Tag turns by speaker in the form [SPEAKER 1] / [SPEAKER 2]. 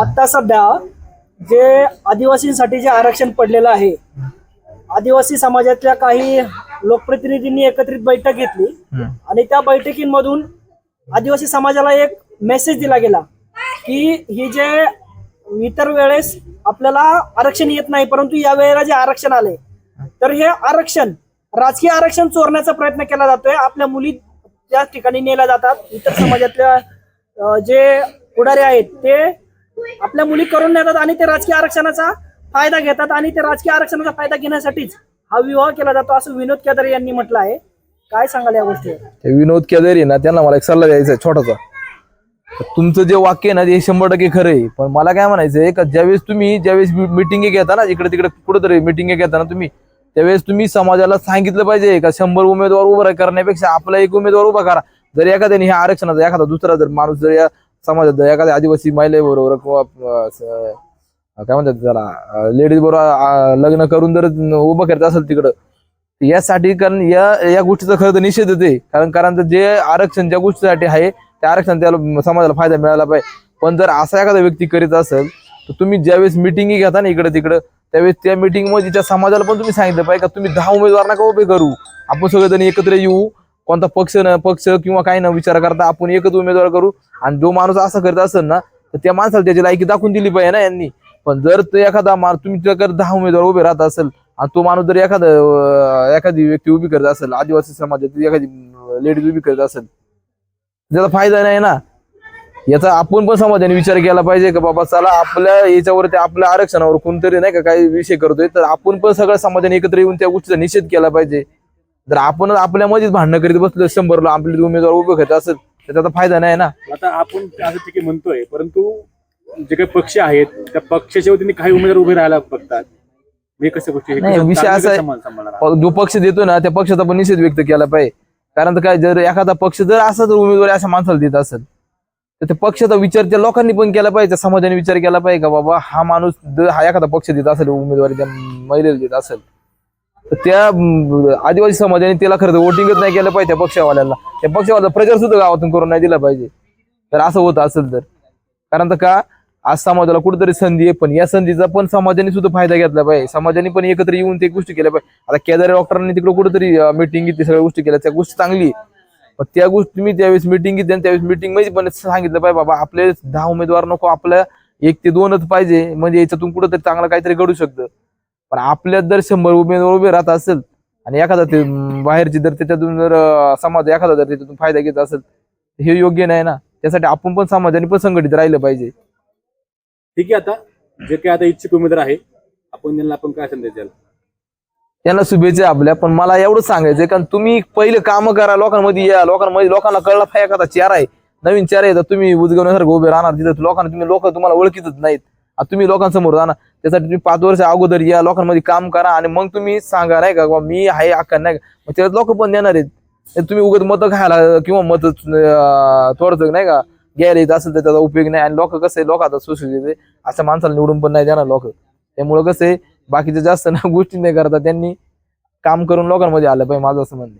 [SPEAKER 1] आता सध्या जे आदिवासींसाठी जे आरक्षण पडलेलं आहे आदिवासी समाजातल्या काही लोकप्रतिनिधींनी एकत्रित बैठक घेतली आणि त्या बैठकींमधून आदिवासी समाजाला एक मेसेज दिला गेला की ही जे इतर वेळेस आपल्याला आरक्षण येत नाही परंतु या वेळेला जे आरक्षण आले तर हे आरक्षण राजकीय आरक्षण चोरण्याचा प्रयत्न केला जातोय. आपल्या मुली त्या ठिकाणी नेल्या जातात. इतर समाजातल्या जे पुढारी आहेत ते आपल्या मुली करून नेतात आणि ते राजकीय आरक्षणाचा फायदा घेतात आणि ते राजकीय आरक्षणाचा फायदा घेण्यासाठीच हा विवाह केला जातो असं विनोद केदार यांनी म्हटलं आहे. काय सांगाल या गोष्टी?
[SPEAKER 2] ते विनोद केदारी ना त्यांना मला एक सल्ला द्यायचा आहे छोटासा. तुमचं जे वाक्य आहे ना ते शंभर टक्के खरं आहे. पण मला काय म्हणायचं आहे का ज्यावेळेस तुम्ही ज्यावेळेस मिटिंग घेता ना इकडे तिकडे कुठेतरी मिटिंग घेता ना तुम्ही त्यावेळेस तुम्ही समाजाला सांगितलं पाहिजे का शंभर उमेदवार उभा करण्यापेक्षा आपला एक उमेदवार उभा करा. जर एखाद्याने ह्या आरक्षणाचा एखादा दुसरा जर माणूस जर या समाजात एखाद्या आदिवासी महिलेबरोबर किंवा काय म्हणतात त्याला लेडीज बरोबर लग्न करून जर उभं करत असेल तिकडं यासाठी कारण या या गोष्टीचा खरं तर निषेध होते कारण कारण तर जे आरक्षण ज्या गोष्टीसाठी आहे त्या आरक्षण त्याला समाजाला फायदा मिळाला पाहिजे. पण जर असा एखादा व्यक्ती करीत असेल तर तुम्ही ज्यावेळेस मिटिंग घेता ना इकडं तिकडं त्यावेळेस त्या मिटिंगमध्ये त्या समाजाला पण तुम्ही सांगितलं पाहिजे का तुम्ही दहा उमेदवार नका उभे करू? आपण सगळेजण एकत्र येऊ कोणता पक्ष न पक्ष किंवा काही न विचार करता आपण एकच उमेदवार करू. आणि जो माणूस असं करत असेल ना तर त्या माणसाला त्याची लायकी दाखवून दिली पाहिजे ना यांनी. पण जर तो एखादा माणूस तुम्ही जर दहा उमेदवार उभे राहत असेल आणि तो माणूस जर एखादा एखादी व्यक्ती उभी करत असेल आदिवासी समाजात एखादी लेडीज उभी करत असेल त्याचा फायदा नाही ना. याचा आपण पण समाजाने विचार केला पाहिजे का बाबा चला आपल्या याच्यावरती आपल्या आरक्षणावर कोणतरी नाही का काही विषय करतोय तर आपण पण सगळ्या समाजाने एकत्र येऊन त्या गोष्टीचा निषेध केला पाहिजे. जर आपणच आपल्यामध्येच भांडणं करीत बसलो शंभर आपले उमेदवार उभे करत असेल तर त्याचा फायदा नाही ना.
[SPEAKER 3] आता आपण असं ठीक आहे म्हणतोय परंतु जे काही पक्ष आहेत त्या पक्षाच्या वतीने काही उमेदवार उभे राहायला बघतात. हे कसं गोष्टी
[SPEAKER 2] नाही,
[SPEAKER 3] कसं-
[SPEAKER 2] विषय असा आहे- जो पक्ष देतो ना त्या पक्षाचा पण निषेध व्यक्त केला पाहिजे. कारण काय जर एखादा पक्ष जर असा जर उमेदवारी अशा माणसाला देत असेल तर त्या पक्षाचा विचार त्या लोकांनी पण केला पाहिजे त्या समाजाने विचार केला पाहिजे का बाबा हा माणूस जर हा एखादा पक्ष देत असेल उमेदवारी त्या महिलेला देत असेल त्या आदिवासी समाजाने त्याला खरं वोटिंगच नाही केलं पाहिजे त्या पक्षवाल्याला त्या पक्षावाला प्रचार सुद्धा गावातून करून नाही दिला पाहिजे. तर असं होत असेल तर. कारण तर का आज समाजाला कुठेतरी संधी आहे पण या संधीचा पण समाजाने सुद्धा फायदा घेतला पाहिजे. समाजाने पण एकत्र येऊन ते गोष्टी केल्या पाहिजे. आता केदारी डॉक्टरांनी तिकडे कुठेतरी मिटिंग घेतली सगळ्या गोष्टी केल्या. त्या गोष्टी चांगली आहे. पण त्या गोष्टी मी त्यावेळेस मिटिंग घेतली आणि त्यावेळेस मिटिंगमध्ये पण सांगितलं पाहिजे बाबा आपले दहा उमेदवार नको आपल्या एक ते दोनच पाहिजे. म्हणजे याच्यातून कुठेतरी चांगलं काहीतरी घडू शकतं. पण आपल्यात जर शंभर उमेदवार उभे राहत असेल आणि एखादा ते बाहेरची जर त्याच्यातून जर समाज एखादा जर त्याच्यातून फायदा घेत असेल तर हे योग्य नाही ना. त्यासाठी आपण पण समाजाने पण संघटित राहिलं पाहिजे.
[SPEAKER 3] ठीक आहे आता. जे काही आता इच्छुक उमेदवार आहे आपण त्यांना आपण काय संदेश द्याल?
[SPEAKER 2] त्यांना शुभेच्छा आपल्या पण मला एवढं सांगायचंय कारण तुम्ही पहिले काम करा लोकांमध्ये या लोकांमध्ये लोकांना कळला पाहिजे एखादा चेहरा आहे. नवीन चेहरा आहे तर तुम्ही उजगवण्यासारखं उभे राहणार तिथं लोकांना तुम्ही लोक तुम्हाला ओळखीतच नाहीत. आता तुम्ही लोकांसमोर जाणार त्यासाठी तुम्ही पाच वर्ष अगोदर या लोकांमध्ये काम करा आणि मग तुम्ही सांगा नाही का बाबा मी आहे अक्का नाही का. मग त्याला लोक पण देणार आहेत. तुम्ही उगत मतं खायला किंवा मत थोडंसं नाही का घ्यायला येत असेल तर त्याचा उपयोग नाही. आणि लोक कसं आहे लोक आता सुशिक्षित असं अशा माणसाला निवडून पण नाही देणार लोक. त्यामुळं कसं आहे बाकीच्या जास्त ना गोष्टी नाही करता. त्यांनी काम करून लोकांमध्ये आलं पाहिजे माझं असं म्हणणं